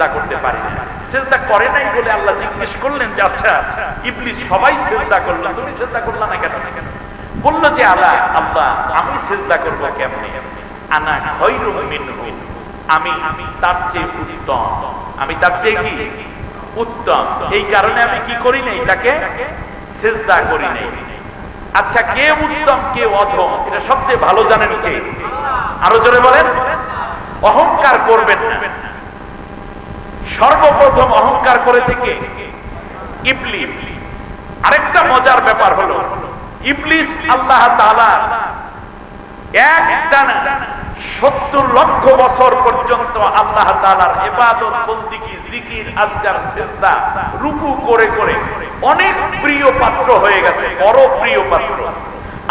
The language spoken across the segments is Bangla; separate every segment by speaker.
Speaker 1: সেজদা করতে পারি সেজদা করে নাই বলে আল্লাহ জিজ্ঞেস করলেন যে আচ্ছা ইবলিস সবাই সেজদা করল, তুমি সেজদা করলা না কেন? বলল যে, আল্লাহ আল্লাহ, আমি সেজদা করব কেমনে? আনা খৈরুম আমি তার চেয়ে উত্তম। আমি তার চেয়ে কি? উত্তম। এই কারণে আমি কি করি নাই? তাকে সেজদা করি নাই। আচ্ছা কে উত্তম, কে অধম, এটা সবচেয়ে ভালো জানেন কে? আরও জোরে বলেন। অহংকার করবেন সর্বপ্রথম অহংকার করেছে কে? ইবলিস। আরেকটা মজার ব্যাপার হলো, ইবলিস আল্লাহ তাআলা এক টানা সত্তর লক্ষ বছর পর্যন্ত আল্লাহ জিকির, আজগার রুকু করে করে অনেক প্রিয় পাত্র হয়ে গেছে, বড় প্রিয় পাত্র।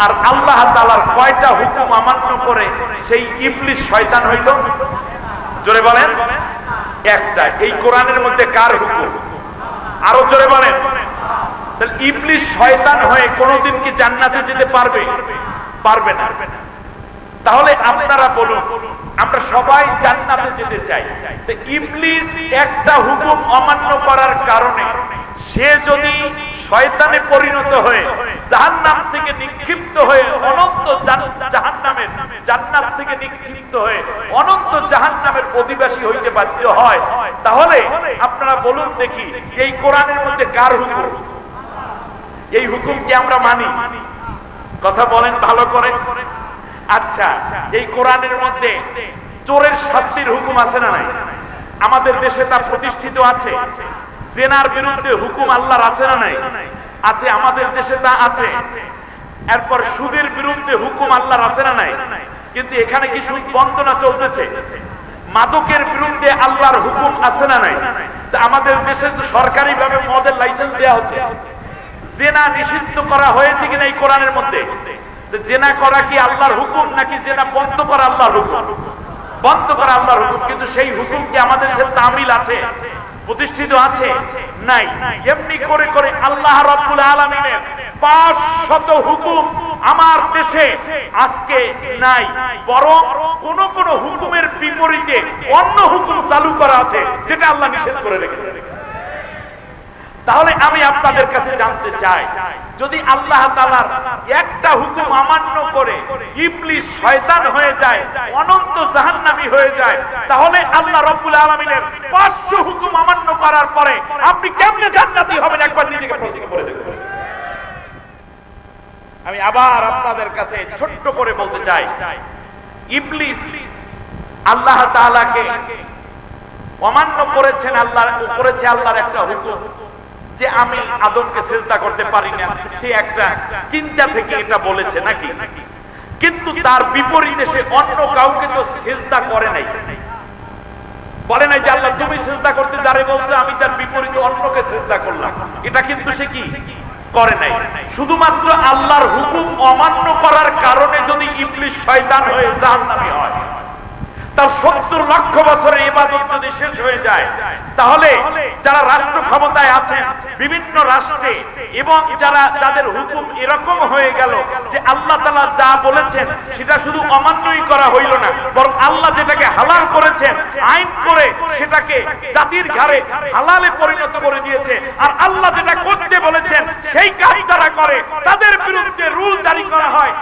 Speaker 1: আর আল্লাহ তাআলার কয়টা হুকুম অমান্য করে সেই ইবলিস শয়তান হইল? জোরে বলেন। একটা, এই কোরআনের মধ্যে কার হুকুম? আরও জোরে বলেন। তাহলে ইবলিশ শয়তান হয়ে কোনোদিন কি জান্নাতে যেতে পারবে? পারবে না। তাহলে আপনারা বলুন, আমরা সবাই জান্নাতে যেতে চাই। তো ইবলিস একটা হুকুম অমান্য করার কারণে সে যদি শয়তানে পরিণত হয়ে জাহান্নাম থেকে নিক্ষিপ্ত হয়ে অনন্ত জাহান্নামের জান্নাত থেকে নিক্ষিপ্ত হয়ে অনন্ত জাহান্নামের অধিবাসী হইতে বাধ্য হয়, তাহলে আপনারা বলুন দেখি এই কোরআনের মধ্যে কার হুকুম? এই হুকুম কি আমরা মানি? কথা বলেন ভালো করে। আচ্ছা এই কোরআনের মধ্যে চোরের শাস্তির হুকুম আছে না নাই? আমাদের দেশে তা প্রতিষ্ঠিত আছে। জেনার বিরুদ্ধে হুকুম আল্লাহর আছে না নাই? আছে, আমাদের দেশে তা আছে। এরপর সুদের বিরুদ্ধে হুকুম আল্লাহর আছে না নাই? কিন্তু এখানে কি সুদ বন্দনা চলতেছে? মাদকের বিরুদ্ধে আল্লাহর হুকুম আছে না নাই? আমাদের দেশে তো সরকারি ভাবে মদের লাইসেন্স দেওয়া হচ্ছে। জেনা নিষিদ্ধ করা হয়েছে কিনা এই কোরআনের মধ্যে? জেনা করা কি আল্লাহর হুকুম, নাকি জেনা বন্ধ করা আল্লাহর হুকুম? বন্ধ করা আল্লাহর হুকুম, কিন্তু সেই হুকুম কি আমাদের সে তামিল আছে? প্রতিষ্ঠিত আছে? নাই। এমনি করে করে আল্লাহ রাব্বুল আলামিনের পাঁচ শত হুকুম আমার দেশে আজকে নাই। বরং কোন কোন হুকুমের বিপরীতে অন্য হুকুম চালু করা আছে, যেটা আল্লাহ নিষেধ করে রেখেছে তাহলে আমি আপনাদের কাছে জানতে চাই, যদি আল্লাহ তাআলার একটা হুকুম অমান্য করে ইবলিস শয়তান হয়ে যায়, অনন্ত জাহান্নামী হয়ে যায়। তাহলে আল্লাহ রাব্বুল আলামিনের 500 হুকুম অমান্য করার পরে আপনি কেমনে জান্নাতি হবেন? একবার নিজেকে প্রশ্ন করে আমি আবার আপনাদের কাছে ছোট্ট করে বলতে চাই। ইবলিস আল্লাহ তাআলাকে অমান্য করেছেন আল্লাহ করেছে আল্লাহর একটা হুকুম যে আমি আদমকে চেষ্টা করতে পারি না। সে একটা চিন্তা থেকে এটা বলেছে নাকি? কিন্তু তার বিপরীতে সে অন্য কাউকে তো চেষ্টা করে নাই। বলে নাই যে আল্লাহ, তুমি চেষ্টা করতে যারে বলছো, আমি তার বিপরীতে অন্যকে চেষ্টা করলাম। এটা কিন্তু সে কি? করে নাই। শুধুমাত্র আল্লাহর হুকুম অমান্য করার কারণে যদি ইবলিশ শয়তান হয়ে জাহান্নামী হয়। তার সত্তর লক্ষ বছরের ইবাদত শেষ হয়ে যায়। তাহলে যারা রাষ্ট্র ক্ষমতায় আছেন, বিভিন্ন রাষ্ট্রে এবং যারা যাদের হুকুম এরকম হয়ে গেল যে আল্লাহ তালা যা বলেছেন, সেটা শুধু অমান্যই করা হইল না, বরং আল্লাহ যেটাকে হালাল করেছেন, আইন করে সেটাকে জাতির ঘাড়ে হালালে পরিণত করে দিয়েছে। আর আল্লাহ যেটা করতে বলেছেন, সেই কাজ যারা করে, তাদের বিরুদ্ধে রুল জারি করা হয়।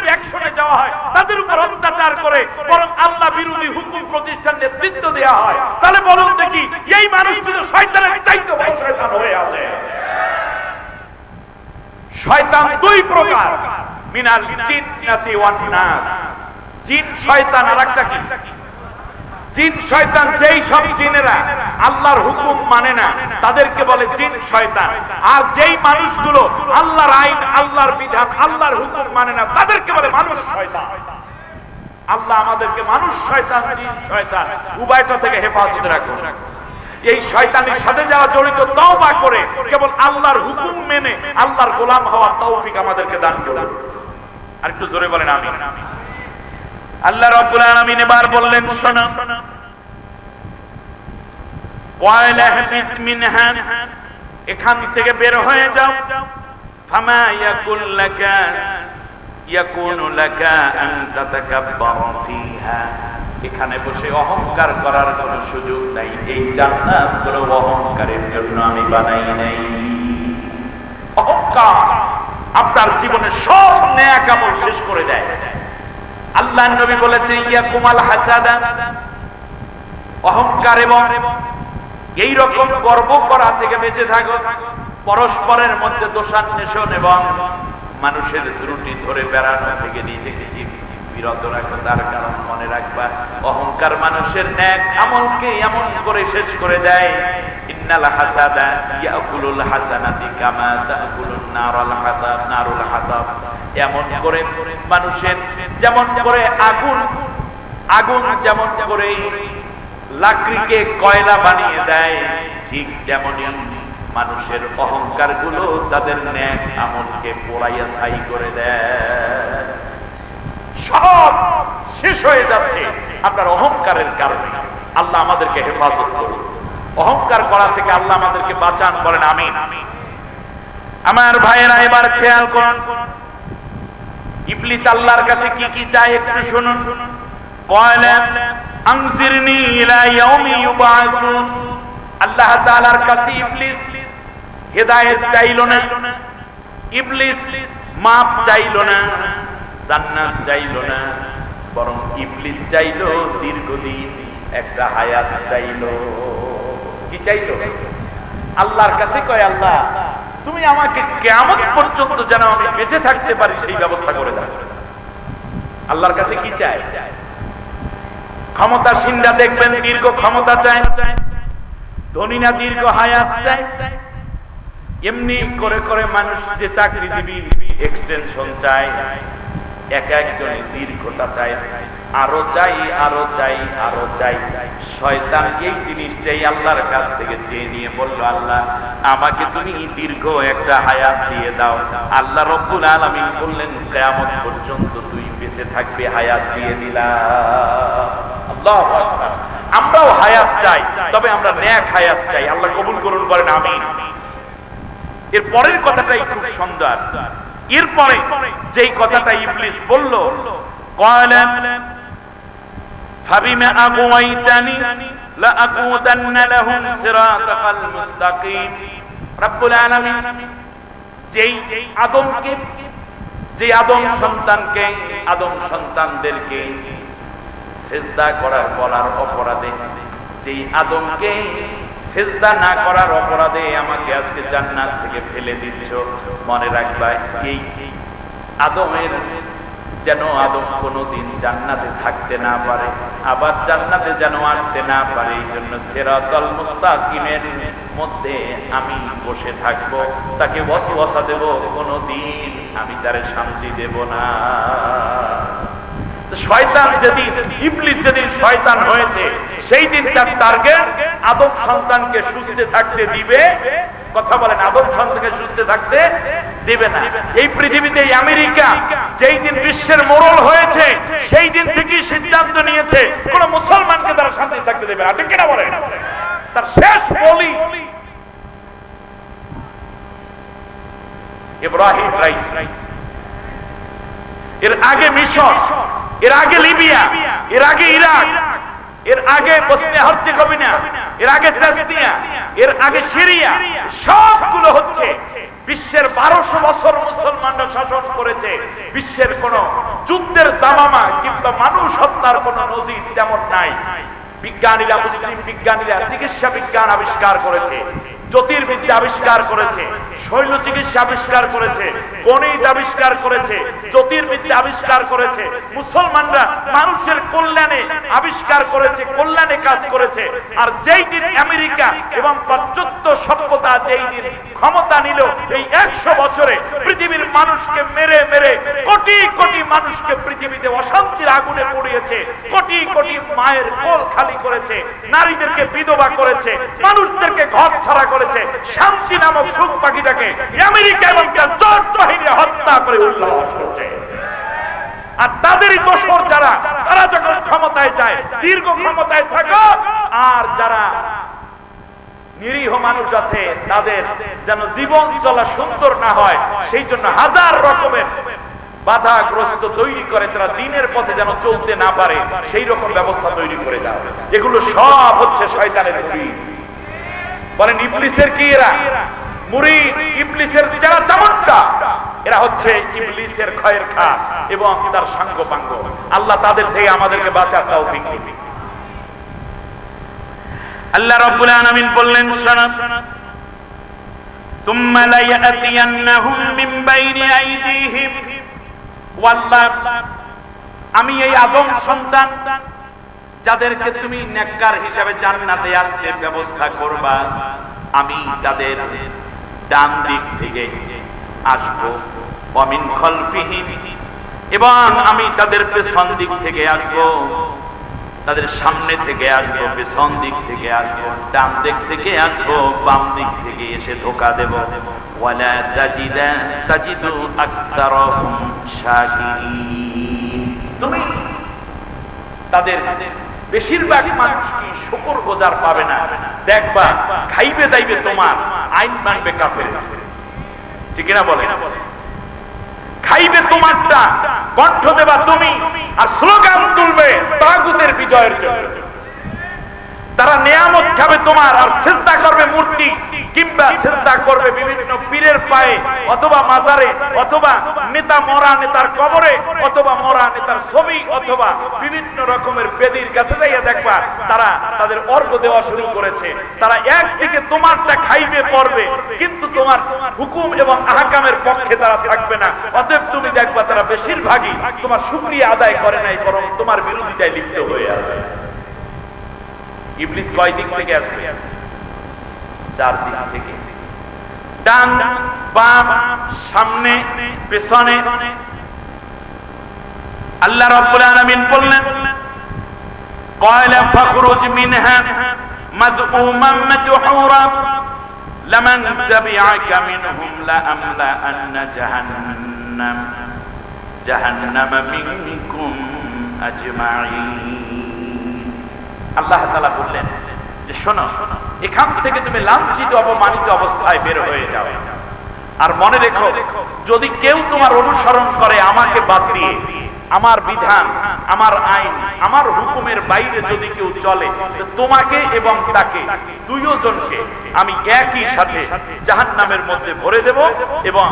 Speaker 1: তাদের অ্যাকশনে যাওয়া হয়, তাদের উপর অত্যাচার করে, বরং আল্লাহ বিরোধী হুকুম প্রতিষ্ঠান নেতৃত্ব দেওয়া হয়। তাহলে বলুন দেখি, এই মানুষটি তো শয়তানের চাইতে বড় শয়তান হয়ে আছে। শয়তান দুই প্রকার। মিনাল জিন্নাতি ওয়ান নাস। জিন, শয়তান আর একটা কি? জিন শয়তান যেই সব জিনেরা আল্লাহর হুকুম মানে না, তাদেরকে বলে জিন শয়তান। আর যেই মানুষগুলো আল্লাহর আইন, আল্লাহর বিধান, আল্লাহর হুকুম মানে না, তাদেরকে বলে মানুষ শয়তান। আল্লাহ আমাদেরকে মানুষ শয়তান, জিন শয়তান। উভয়টা থেকে হেফাজত রাখুন। এই শয়তানের সাথে যারা জড়িত, তওবা করে, কেবল আল্লাহর হুকুম মেনে, আল্লাহর গোলাম হওয়ার তৌফিক আমাদেরকে দান করুন। আর একটু জোরে বলেন আমি আল্লাহ রাব্বুল আলামিন এবার বললেন, শোনো। এখান থেকে বের হয়ে যাও। এখানে বসে অহংকার করার কোনো সুযোগ নাই। এই জান্নাতগুলো অহংকারের জন্য আমি বানাই নাই। অহংকার আপনার জীবনে সব ন্যাক আমল শেষ করে দেয়। আল্লাহ নবী বলেছেন, ইয়া কুমাল হাসাদা। অহংকার এবং এই রকম গর্ব করা থেকে বেঁচে থাকো। পরস্পরের মধ্যে দোষান্বেষণ এবং মানুষের ত্রুটি ধরে বেড়ানো থেকে নিজেকে বিরত রাখো। তার কারণ মনে রাখবা, অহংকার মানুষের ন্যাক আমলকে এমন করে শেষ করে দেয় ইন্নাল হাসাদা ইয়াকুলুল হাসানাতি কামা তাকুলুন নারুল হাতাব নারুল হাতাব এমন করে মানুষের যেমন করে আগুন আগুন যেমন করে লাকড়িকে কয়লা বানিয়ে দেয়, ঠিক তেমনি মানুষের অহংকারগুলো তাদের ন্যাক আমলকে পোড়াইয়া ছাই করে দেয়। সব শেষ হয়ে যাচ্ছে আপনার অহংকারের কারণে। আল্লাহ আমাদেরকে হেফাজত করুন। অহংকার করা থেকে আল্লাহ আমাদেরকে বাঁচান করেন আমি আমার ভাইয়েরা, এবার খেয়াল করুন। ইবলিস আল্লাহর কাছে কি কি চায় একটু শুনুন। ইউবাসুন। আল্লাহ তাআলার কাছে ইবলিস হেদায়েত চাইলো না। ইবলিস মাপ চাইলো না, জান্নাত চাইলো না। বরং ইবলিস চাইলো, দীর্ঘদিন একটা হায়াত চাইলো। কি চাইলো? আল্লাহর কাছে কয়, আল্লাহ, তুমি আমাকে কেমন পর্যন্ত যেন আমি বেঁচে থাকতে পারি, সেই ব্যবস্থা করে দাও। আল্লাহর কাছে কি চায়? ক্ষমতাসীনরা দেখবেন দীর্ঘ ক্ষমতা চায় ধনীরা দীর্ঘ হায়াত চায়। এমনি করে করে মানুষ যে চাকরিজীবী এক্সটেনশন চায়, এক একজনে দীর্ঘটা চায়। আরো চাই আরো চাই আরো চাই শয়তান এই জিনিসটাই আল্লাহর কাছ থেকে চেয়ে নিয়ে বলল আল্লাহ আমাকে তুমি দীর্ঘ একটা হায়াত দিয়ে দাও আল্লাহ রব্বুল আলামিন বললেন কিয়ামত পর্যন্ত তুই বেঁচে থাকবে হায়াত দিয়ে দিলাম আল্লাহু আকবার আমরাও হায়াত চাই তবে আমরা ন্যাক হায়াত চাই আল্লাহ কবুল করুন বলেন আমিন এর পরের কথাটাই খুব সুন্দর এরপরে যেই কথাটা ইবলিস বলল قال فبما أغويتني لأقودن لهم صراطك المستقيم رب العالمين যেই আদমকে যে আদম সন্তানকে আদম সন্তানদেরকে সেজদা করার বলার অপরাধে যেই আদমকে সেজদা না করার অপরাধে আমাকে আজকে জান্নাত থেকে ফেলে দিচ্ছ মনে রাখবা এই আদমের যেন আদম কোনোদিন জান্নাতে থাকতে না পারে, আবার জান্নাতে যেন আসতে না পারে এই জন্য সেরাতল মুস্তাকিমের মধ্যে আমি বসে থাকব, তাকে বসবসা দেব, কোনোদিন আমি তারে শান্তি দেব না। শয়তান যেদিন, ইবলিস যেদিন শয়তান হয়েছে, সেই দিন তার টার্গেট আদম সন্তানকে সুস্থ থাকতে দিবে। কথা বলেন, আদম সন্তানকে সুস্থ থাকতে দিবে না। এই পৃথিবীতে আমেরিকা যেই দিন বিশ্বের মোড়ল হয়েছে, সেই দিন থেকেই সিদ্ধান্ত নিয়েছে, কোন মুসলমানকে তারা শান্তি থাকতে দেবে না। ঠিক কিনা বলে তার শেষ বলি ইব্রাহিম রাইস। এর আগে মিশর, এর আগে লিবিয়া, এর আগে ইরাক, এর আগে বসনিয়া হার্জেগোভিনা এর আগে চেচনিয়া এর আগে সিরিয়া, সবগুলো হচ্ছে বিশ্বের বারোশো বছর মুসলমানরা শাসন করেছে। বিশ্বের কোন যুদ্ধের দামামা কিংবা মানুষ হত্যার কোন নজির তেমন নাই। বিজ্ঞানীরা, মুসলিম বিজ্ঞানীরা, চিকিৎসা বিজ্ঞান আবিষ্কার করেছে। আবিষ্কার করেছে, শৈল চিকিৎসা আবিষ্কার করেছে গণিত আবিষ্কার করেছে, জ্যোতির্বিদ্যা আবিষ্কার করেছে, মুসলমানরা মানুষের কল্যাণে আবিষ্কার করেছে, কল্যাণে কাজ করেছে। আর যেই দিন আমেরিকা এবং পাশ্চাত্য সভ্যতা যেই দিন ক্ষমতা নিল, এই একশো বছরে পৃথিবীর মানুষকে মেরে মেরে কোটি কোটি মানুষকে পৃথিবীতে অশান্তির আগুনে পড়িয়েছে, কোটি কোটি মায়ের কোল খালি করেছে, নারীদেরকে বিধবা করেছে, মানুষদেরকে ঘর ছাড়া করেছে শান্তি নামক সুখ পাখিটাকে আমেরিকা এবং তার জোট বাহিনী হত্যা করে উল্লাস করছে। আর তাদেরই দোষর যারা, তারা যখন ক্ষমতায় যায়, দীর্ঘ ক্ষমতায় থাকো, আর যারা নিরীহ মানুষ আছে, তাদের যেন জীবন চলা সুন্দর না হয়, সেই জন্য হাজার রকমের বাধাগ্রস্ত তৈরি করে তারা দিনের পথে যেন চলতে না পারে, সেই রকম ব্যবস্থা তৈরি করে দাও এগুলো সব হচ্ছে শয়তানের মুড়ি বলেন, ইবলিসের কি এরা? মুড়ি, ইবলিসের যারা চমৎকার এরা হচ্ছে ইবলিসের খয়ের খা এবং তার সাঙ্গ পাঙ্গ আল্লাহ তাদের থেকে আমাদেরকে বাঁচার তাও
Speaker 2: আল্লাহ রব্বুল আলামিন বললেন, শোনা। তুম্মা লা ইয়াতিয়ান্নাহুম মিন বাইনি আইদিহিম।
Speaker 1: ওয়াল্লাহ, আমি এই আদম সন্তান যাদেরকে তুমি নেককার হিসাবে জান্নাতে আসতে ব্যবস্থা করবা, আমি তাদের ডান দিক থেকে আসব। অমিন খলফিহিম এবং আমি তাদের পেছন দিক থেকে আসব, তাদের সামনে থেকে আসব, পেছন দিক থেকে আসব, ডান দিক থেকে আসব, বাম দিক থেকে এসে ধোকা দেব। ওয়ালা তাজিদা তাজিদু আকতারহুম শাকিরিন। তুমি তাদের বেশিরভাগ মানুষ কি শকর গোজার পাবে না? দেখবা খাইবে দাইবে তোমার, আইন মানবে কাপের ঠিক না বলে খাইবে তোমারটা, কণ্ঠ দেবা তুমি, আর স্লোগান তুলবে তাগুতের বিজয়ের জন্য। তারা নিয়ামত খাবে তোমার, আর সেজদা করবে মূর্তি, কিংবা সেজদা করবে বিভিন্ন পীরের পায়ে, অথবা মাজারে, অথবা নেতা মরা নেতার কবরে, অথবা মরা নেতার ছবি, অথবা বিভিন্ন রকমের বেদির কাছে যাইয়া দেখবা, তারা তাদের অর্ঘ দেওয়া শুরু করেছে। তারা একদিকে তোমারটা খাইবে, পড়বে, কিন্তু তোমার হুকুম এবং আহকামের পক্ষে তারা থাকবে না। অতএব তুমি দেখবা তারা বেশিরভাগই তোমার শুক্রিয়া আদায় করে নাই, বরং তোমার বিরোধিতায় লিপ্ত হয়ে আছে। ইবলিস কয় দিক থেকে আসবে? চার দিক থেকে। ডান, বাম, সামনে, পেছনে।
Speaker 2: আল্লাহ রাব্বুল আলামিন বললেন ক্বালা ফখরুজ মিনহা মাযকুমান মাদহুরা লামান তাবিআকা মিনহুম লা আমলা আন্না জাহান্নাম জাহান্নাম মিনকুম আজমাঈন।
Speaker 1: আল্লাহ তাআলা বললেন যে শোনো, এখান থেকে তুমি লাঞ্ছিত, অপমানিত অবস্থায় বের হয়ে যাও। আর মনে রেখো, যদি কেউ তোমার অনুসরণ করে আমাকে বাদ দিয়ে, আমার বিধান, আমার আইন, আমার হুকুমের বাইরে যদি কেউ চলে তোমাকে এবং তাকে, দুইজনকে আমি একই সাথে জাহান্নামের মধ্যে ভরে দেব এবং